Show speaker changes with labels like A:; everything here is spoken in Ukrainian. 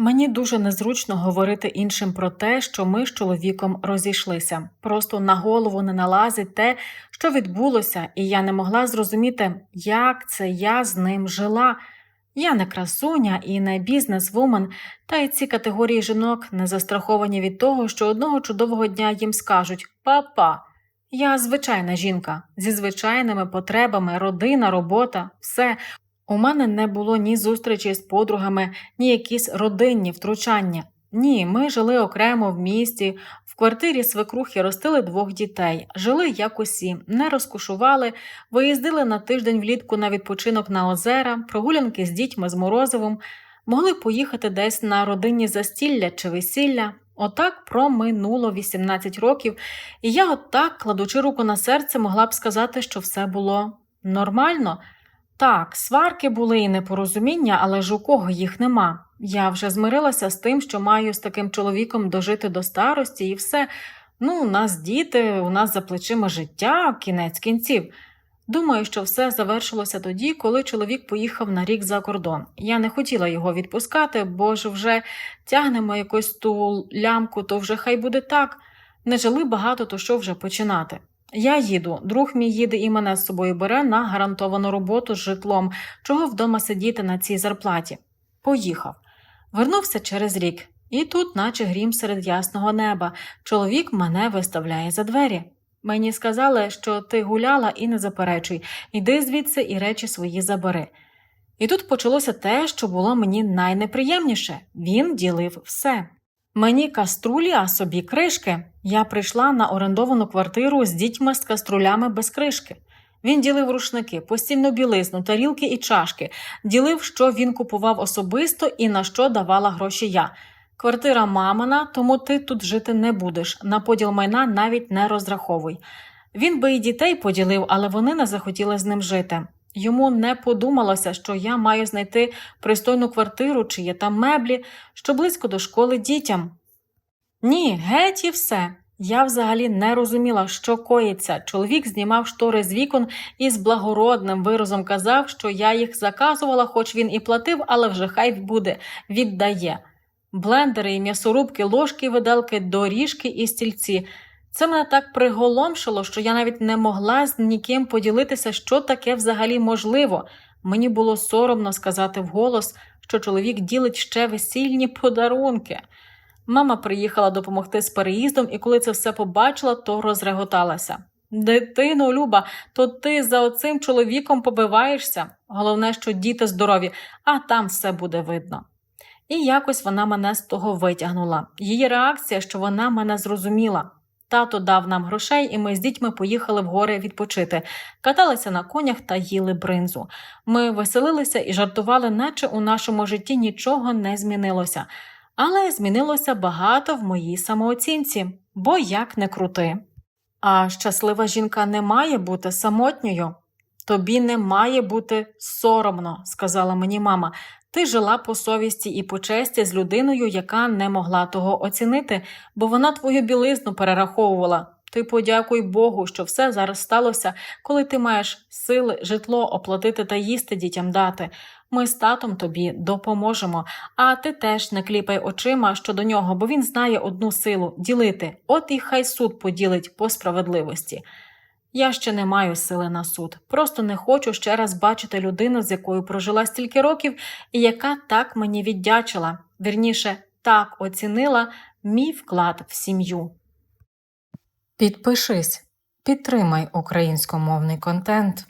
A: Мені дуже незручно говорити іншим про те, що ми з чоловіком розійшлися. Просто на голову не налазить те, що відбулося, і я не могла зрозуміти, як це я з ним жила. Я не красуня і не бізнес-вумен, та й ці категорії жінок не застраховані від того, що одного чудового дня їм скажуть Папа, я звичайна жінка зі звичайними потребами, родина, робота, все. У мене не було ні зустрічі з подругами, ні якісь родинні втручання. Ні, ми жили окремо в місті, в квартирі свекрухи ростили двох дітей, жили як усі, не розкушували, виїздили на тиждень влітку на відпочинок на озера, прогулянки з дітьми з Морозовим, могли поїхати десь на родинні застілля чи весілля. Отак проминуло 18 років, і я отак, кладучи руку на серце, могла б сказати, що все було нормально. Так, сварки були і непорозуміння, але ж у кого їх нема. Я вже змирилася з тим, що маю з таким чоловіком дожити до старості, і все. Ну, у нас діти, у нас за плечима життя, кінець кінців. Думаю, що все завершилося тоді, коли чоловік поїхав на рік за кордон. Я не хотіла його відпускати, бо ж вже тягнемо якусь ту лямку, то вже хай буде так. Не жили багато, то що вже починати. Я їду, друг мій їде і мене з собою бере на гарантовану роботу з житлом, чого вдома сидіти на цій зарплаті. Поїхав. Вернувся через рік, і тут, наче грім серед ясного неба, чоловік мене виставляє за двері. Мені сказали, що ти гуляла і не заперечуй, іди звідси і речі свої забери. І тут почалося те, що було мені найнеприємніше він ділив все. Мені каструлі, а собі кришки. Я прийшла на орендовану квартиру з дітьми з каструлями без кришки. Він ділив рушники, постільну білизну, тарілки і чашки, ділив, що він купував особисто і на що давала гроші я. Квартира мамина, тому ти тут жити не будеш. На поділ майна навіть не розраховуй. Він би і дітей поділив, але вони не захотіли з ним жити. Йому не подумалося, що я маю знайти пристойну квартиру, чи є там меблі, що близько до школи дітям. Ні, геть і все. Я взагалі не розуміла, що коїться. Чоловік знімав штори з вікон і з благородним виразом казав, що я їх заказувала, хоч він і платив, але вже хай буде, віддає. Блендери і м'ясорубки, ложки, виделки, доріжки і стільці. Це мене так приголомшило, що я навіть не могла з ніким поділитися, що таке взагалі можливо. Мені було соромно сказати вголос, що чоловік ділить ще весільні подарунки. Мама приїхала допомогти з переїздом, і коли це все побачила, то розреготалася. Дитино, Люба, то ти за оцим чоловіком побиваєшся. Головне, що діти здорові, а там все буде видно. І якось вона мене з того витягнула. Її реакція, що вона мене зрозуміла. Тато дав нам грошей, і ми з дітьми поїхали в гори відпочити, каталися на конях та їли бринзу. Ми веселилися і жартували, наче у нашому житті нічого не змінилося. Але змінилося багато в моїй самооцінці, бо як не крути. А щаслива жінка не має бути самотньою. Тобі не має бути соромно, сказала мені мама. Ти жила по совісті і по честі з людиною, яка не могла того оцінити, бо вона твою білизну перераховувала. Ти подякуй Богу, що все зараз сталося, коли ти маєш сили, житло оплатити та їсти дітям дати. Ми з татом тобі допоможемо, а ти теж не кліпай очима щодо нього, бо він знає одну силу ділити. От і хай суд поділить по справедливості. Я ще не маю сили на суд, просто не хочу ще раз бачити людину, з якою прожила стільки років, і яка так мені віддячила, вірніше, так оцінила мій вклад в сім'ю. Підпишись, підтримай українськомовний контент.